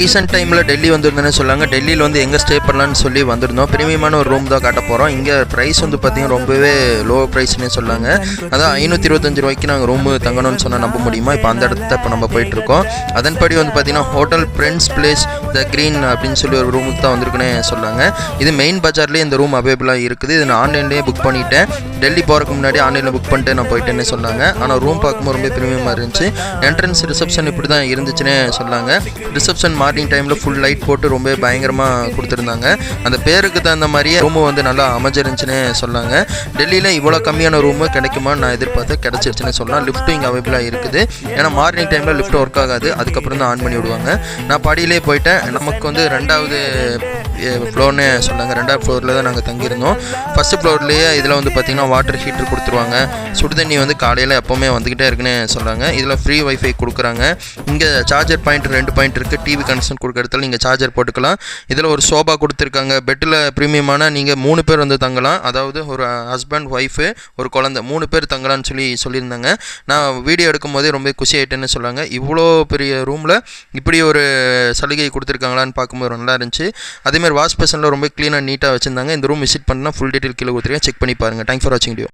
Recent டைமில் டெல்லி வந்திருந்தேன்னு சொல்லாங்க. டெல்லியில் வந்து எங்கே ஸ்டே பண்ணலான்னு சொல்லி வந்திருந்தோம். ப்ரீமியமான ஒரு ரூம் தான் காட்ட போகிறோம் இங்கே ப்ரைஸ் வந்து பார்த்திங்கன்னா ரொம்பவே லோ ப்ரைஸ்னே சொல்லாங்க. அதான் ஐநூற்றி இருபத்தஞ்சு ரூபாய்க்கு நாங்கள் ரூமு தங்கணும்னு சொன்னால் நம்ப முடியுமா? இப்போ அந்த இடத்த இப்போ நம்ம போயிட்டுருக்கோம். அதன்படி வந்து பார்த்தீங்கன்னா hotel friends place the green அப்படின்னு சொல்லி ஒரு ரூமுக்கு தான் வந்திருக்குன்னு சொல்லாங்க. இது மெயின் பஜார்லேயே இந்த ரூம் அவைலபிளாக இருக்குது. இது நான் ஆன்லைன்லேயே புக் பண்ணிட்டேன். டெல்லி போகிறதுக்கு முன்னாடி ஆன்லைனில் புக் பண்ணிட்டு நான் போயிட்டேன்னு சொன்னாங்க ஆனால் ரூம் பார்க்கும்போது ரொம்ப ப்ரீமியமாக இருந்துச்சு. என்ட்ரன்ஸ் ரிசப்ஷன் இப்படி தான் இருந்துச்சுன்னே சொன்னாங்க ரிசப்ஷன் மார்னிங் டைமில் ஃபுல் லைட் போட்டு ரொம்ப பயங்கரமாக கொடுத்துருந்தாங்க. அந்த பேருக்கு தகுந்த மாதிரியே ரூமு வந்து நல்லா அமைஞ்சிருந்துச்சுன்னு சொன்னாங்க. டெல்லியில் இவ்வளோ கம்மியான ரூமு கிடைக்குமான்னு நான் எதிர்பார்த்து கிடச்சிருச்சுன்னு சொல்லலாம். லிஃப்ட்டும் இங்கே அவைபிளாக இருக்குது. ஏன்னா மார்னிங் டைமில் லிஃப்ட் ஒர்க் ஆகாது. அதுக்கப்புறம் தான் ஆன் பண்ணி விடுவாங்க. நான் படியிலே போயிட்டேன். நமக்கு வந்து ரெண்டாவது ஃப்ளோர்னு சொன்னாங்க. ரெண்டாவது ஃப்ளோரில் தான் நாங்கள் தங்கியிருந்தோம். ஃபஸ்ட்டு ஃப்ளோர்லேயே இதில் வந்து பார்த்திங்கன்னா வாட்டர் ஹீட்டர் கொடுத்துருவாங்க. சுடுதண்ணி வந்து காலையில் எப்போவுமே வந்துக்கிட்டே இருக்குன்னு சொல்கிறாங்க இதில் ஃப்ரீ வைஃபை கொடுக்குறாங்க. இங்கே சார்ஜர் பாயிண்ட் ரெண்டு பாயிண்ட் இருக்குது டிவி கனெக்ஷன் கொடுக்குற இடத்துல நீங்கள் சார்ஜர் போட்டுக்கலாம். இதில் ஒரு சோபா கொடுத்துருக்காங்க. பெட்டில் ப்ரீமியமான நீங்கள் மூணு பேர் வந்து தங்கலாம். அதாவது ஒரு ஹஸ்பண்ட் ஒய்ஃபு ஒரு குழந்தை. மூணு பேர் தங்கலாம்னு சொல்லி சொல்லியிருந்தாங்க. நான் வீடியோ எடுக்கும் போதே ரொம்ப குஷி ஆகிட்டேன்னு சொன்னாங்க இவ்வளோ பெரிய ரூமில் இப்படி ஒரு சலுகை கொடுத்துருக்காங்களான்னு பார்க்கும்போது நல்லா இருந்துச்சு. அதேமாதிரி வாஷ் பேஷனில் ரொம்ப க்ளீனாக நீட்டாக வச்சிருந்தாங்க. இந்த ரூம் விசிட் பண்ணால் ஃபுல் டீட்டெயில் கீழே கொடுத்துருக்கேன். செக் பண்ணி பாருங்கள் தேங்க்ஸ் ஃபார் வாட்சிங் டியோ